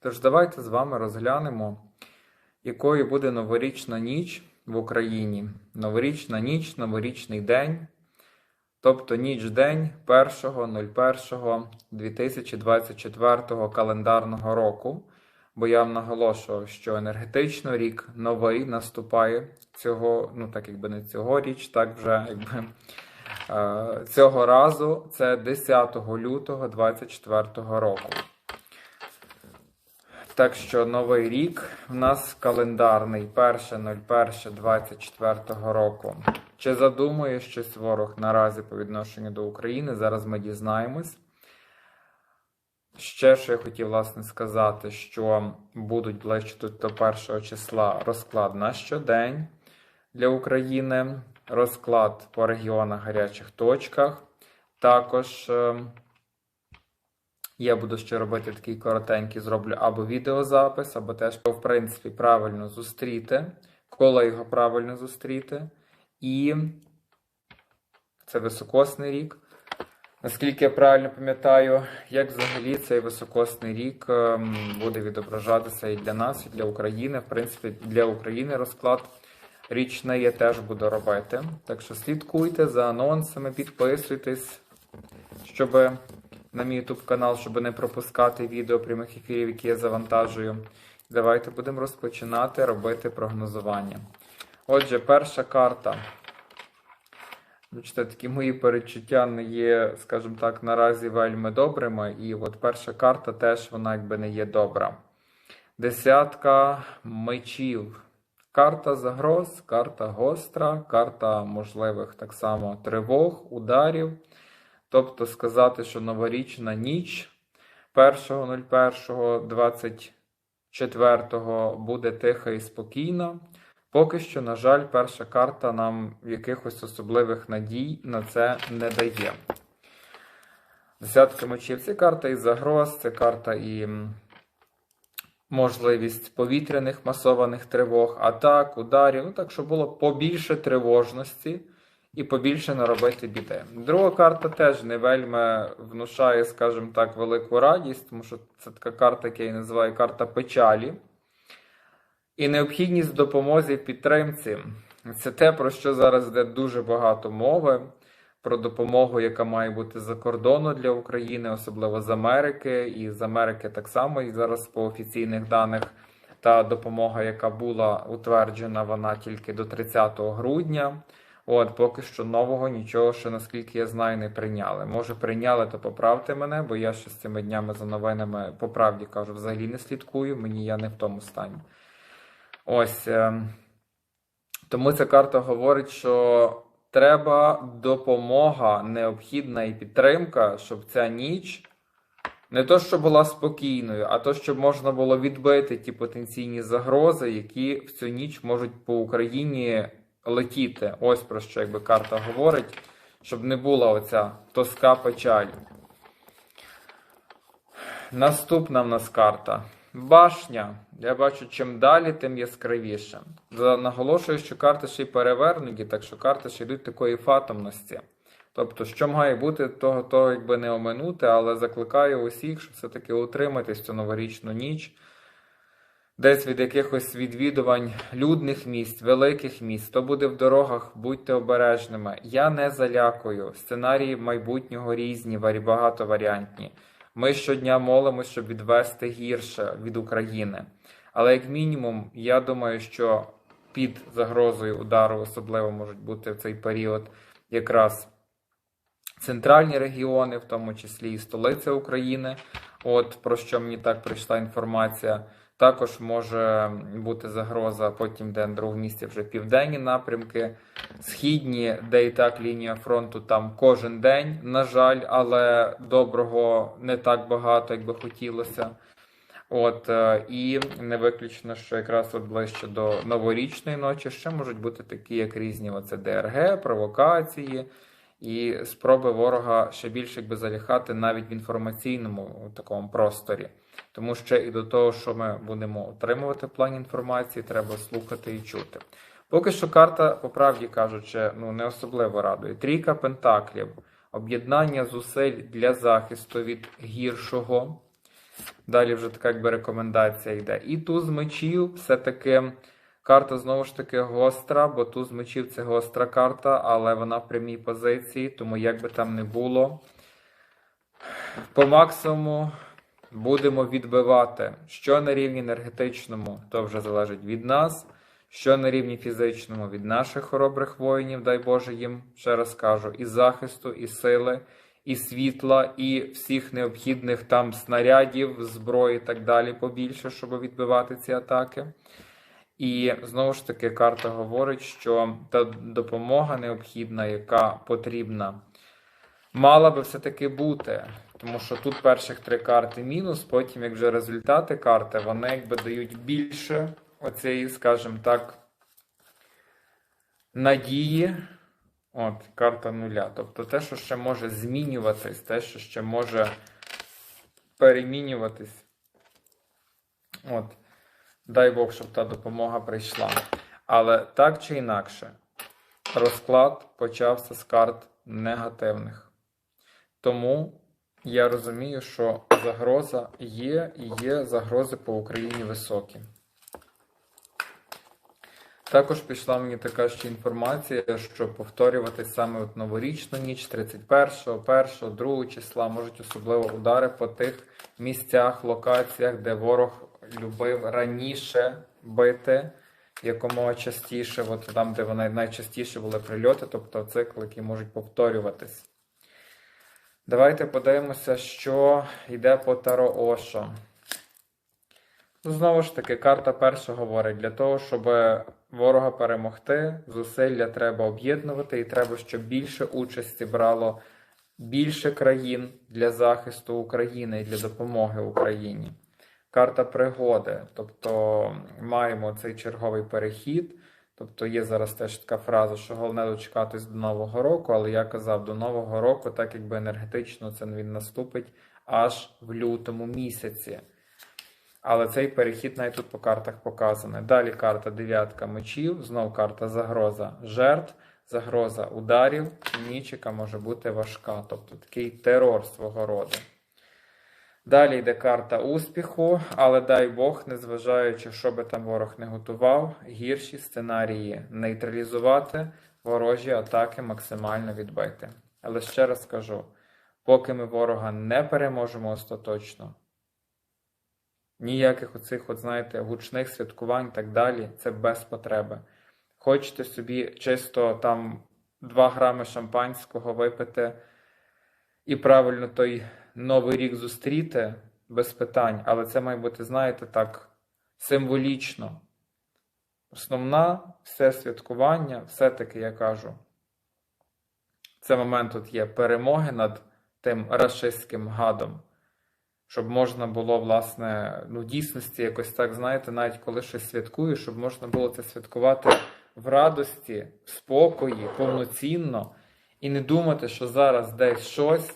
Тож давайте з вами розглянемо, якою буде новорічна ніч в Україні. Новорічна ніч, новорічний день, тобто ніч-день 1.01.2024 календарного року. Бо я вам наголошував, що енергетично рік новий наступає цього, ну так якби не цьогоріч, так вже якби е, цього разу це 10 лютого 2024 року. Так що новий рік в нас календарний 1.01.24 року. Чи задумує щось ворог наразі по відношенню до України? Зараз ми дізнаємось. Ще що я хотів власне сказати, що будуть ближче тут до першого числа розклад на щодень для України, розклад по регіонах гарячих точках. Також е, я буду ще робити такий коротенький, зроблю або відеозапис, або теж, в принципі, правильно зустріти, коли його правильно зустріти. І це високосний рік. Наскільки я правильно пам'ятаю, як взагалі цей високосний рік ем, буде відображатися і для нас, і для України. В принципі, для України розклад річний я теж буду робити. Так що слідкуйте за анонсами, підписуйтесь, щоб на мій YouTube канал, щоб не пропускати відео прямих ефірів, які я завантажую. Давайте будемо розпочинати робити прогнозування. Отже, перша карта. Бачите, такі мої перечуття не є, скажімо так, наразі вельми добрими. І от перша карта теж вона якби не є добра. Десятка мечів. Карта загроз, карта гостра, карта можливих так само тривог, ударів. Тобто сказати, що новорічна ніч 1.01.24 буде тиха і спокійна. Поки що, на жаль, перша карта нам якихось особливих надій на це не дає. Десятка мечів це карта і загроз, це карта і можливість повітряних масованих тривог, атак, ударів. Ну, так, щоб було побільше тривожності і побільше наробити біди. Друга карта теж не вельми внушає, скажімо так, велику радість, тому що це така карта, яка я називаю карта печалі. І необхідність в допомозі підтримці це те, про що зараз йде дуже багато мови. Про допомогу, яка має бути за кордону для України, особливо з Америки, і з Америки так само, і зараз по офіційних даних та допомога, яка була утверджена, вона тільки до 30 грудня. От, поки що нового нічого, ще наскільки я знаю, не прийняли. Може, прийняли, то поправте мене, бо я ще з цими днями за новинами по правді кажу, взагалі не слідкую. Мені я не в тому стані. Ось. Е, тому ця карта говорить, що треба допомога, необхідна і підтримка, щоб ця ніч не то, що була спокійною, а то, щоб можна було відбити ті потенційні загрози, які в цю ніч можуть по Україні летіти. Ось про що якби карта говорить, щоб не була оця тоска печаль. Наступна в нас карта. Башня. Я бачу, чим далі, тим яскравіше. Наголошую, що карти ще й перевернуті, так що карти ще йдуть такої фатомності. Тобто, що має бути, того, того якби не оминути, але закликаю усіх, щоб все-таки утриматись цю новорічну ніч, десь від якихось відвідувань людних місць, великих місць, то буде в дорогах, будьте обережними. Я не залякую. Сценарії майбутнього різні, багатоваріантні. Ми щодня молимося, щоб відвести гірше від України. Але, як мінімум, я думаю, що під загрозою удару особливо можуть бути в цей період якраз центральні регіони, в тому числі і столиця України. От про що мені так прийшла інформація. Також може бути загроза потім, де на другому місці вже південні напрямки, східні, де і так лінія фронту там кожен день, на жаль, але доброго не так багато, як би хотілося. От е, і не виключно, що якраз от ближче до новорічної ночі ще можуть бути такі, як різні оце ДРГ, провокації і спроби ворога ще більше якби заліхати навіть в інформаційному такому просторі. Тому що і до того, що ми будемо отримувати в плані інформації, треба слухати і чути. Поки що карта, по правді кажучи, ну не особливо радує. Трійка пентаклів, об'єднання зусиль для захисту від гіршого. Далі вже така якби рекомендація йде. І туз мечів все-таки карта знову ж таки гостра, бо туз мечів це гостра карта, але вона в прямій позиції, тому як би там не було. По максимуму будемо відбивати, що на рівні енергетичному, то вже залежить від нас, що на рівні фізичному від наших хоробрих воїнів, дай Боже їм, ще раз кажу, і захисту, і сили, і світла, і всіх необхідних там снарядів, зброї і так далі побільше, щоб відбивати ці атаки. І знову ж таки, карта говорить, що та допомога необхідна, яка потрібна, мала би все-таки бути. Тому що тут перших три карти мінус, потім, як вже результати карти, вони якби дають більше оцієї, скажімо так, надії. От, карта нуля. Тобто те, що ще може змінюватись, те, що ще може перемінюватись. От. Дай Бог, щоб та допомога прийшла. Але так чи інакше, розклад почався з карт негативних. Тому я розумію, що загроза є і є загрози по Україні високі. Також пішла мені така ще інформація, що повторюватись саме от новорічну ніч, 31, 1, 2 числа можуть особливо удари по тих місцях, локаціях, де ворог любив раніше бити якомога частіше, от там, де вони найчастіше були прильоти, тобто цикли, які можуть повторюватись. Давайте подивимося, що йде по Таро Ошо. Ну, Знову ж таки, карта перша говорить, для того, щоб ворога перемогти, зусилля треба об'єднувати, і треба, щоб більше участі брало більше країн для захисту України і для допомоги Україні. Карта пригоди, тобто маємо цей черговий перехід. Тобто є зараз теж така фраза, що головне дочекатись до Нового року, але я казав, до Нового року, так якби енергетично це він наступить аж в лютому місяці. Але цей перехід навіть тут по картах показаний. Далі карта дев'ятка мечів, знов карта загроза жертв, загроза ударів, ніч, яка може бути важка, тобто такий терор свого роду. Далі йде карта успіху, але дай Бог, незважаючи, що би там ворог не готував, гірші сценарії нейтралізувати, ворожі атаки максимально відбити. Але ще раз скажу: поки ми ворога не переможемо остаточно, ніяких оцих, от знаєте, гучних святкувань і так далі, це без потреби. Хочете собі чисто там 2 грами шампанського випити і правильно той новий рік зустріти без питань, але це має бути, знаєте, так, символічно. Основна все святкування, все-таки я кажу, це момент тут є перемоги над тим рашистським гадом, щоб можна було, власне, ну, дійсності якось так, знаєте, навіть коли щось святкуєш, щоб можна було це святкувати в радості, в спокої, повноцінно, і не думати, що зараз десь щось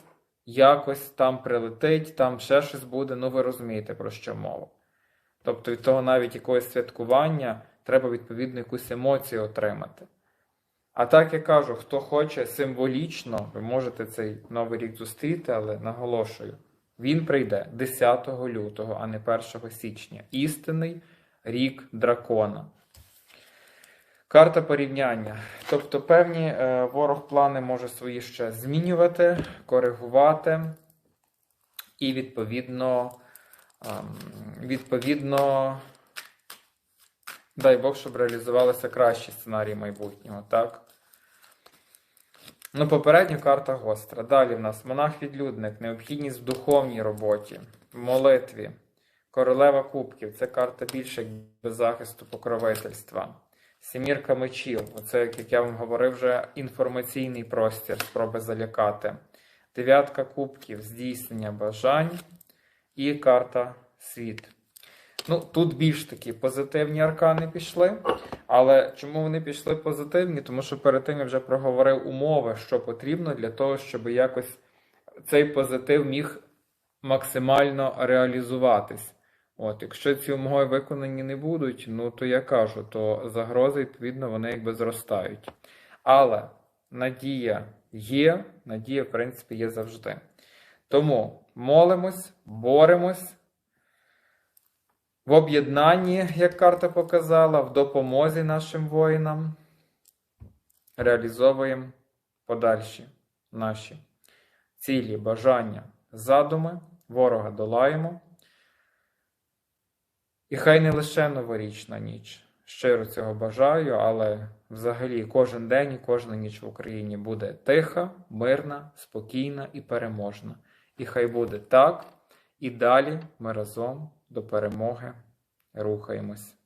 якось там прилетить, там ще щось буде, ну ви розумієте, про що мова. Тобто від того навіть якогось святкування треба відповідно якусь емоцію отримати. А так я кажу, хто хоче символічно, ви можете цей новий рік зустріти, але наголошую, він прийде 10 лютого, а не 1 січня. Істинний рік дракона. Карта порівняння. Тобто певні е, ворог плани може свої ще змінювати, коригувати, і відповідно, е, відповідно, дай Бог, щоб реалізувалися кращі сценарії майбутнього. так? Ну, попередня карта гостра. Далі в нас монах-відлюдник, необхідність в духовній роботі, молитві, королева кубків це карта більше без захисту покровительства. Сімірка мечів, оце, як я вам говорив, вже інформаційний простір, спроби залякати. Дев'ятка кубків, здійснення бажань і карта світ. Ну, Тут більш такі позитивні аркани пішли. Але чому вони пішли позитивні? Тому що перед тим я вже проговорив умови, що потрібно для того, щоб якось цей позитив міг максимально реалізуватись. От, Якщо ці умови виконані не будуть, ну то я кажу, то загрози, відповідно, вони якби зростають. Але надія є, надія, в принципі, є завжди. Тому молимось, боремось, в об'єднанні, як карта показала, в допомозі нашим воїнам реалізовуємо подальші наші цілі, бажання, задуми, ворога долаємо. І хай не лише новорічна ніч. Щиро цього бажаю, але взагалі кожен день і кожна ніч в Україні буде тиха, мирна, спокійна і переможна. І хай буде так, і далі ми разом до перемоги рухаємось.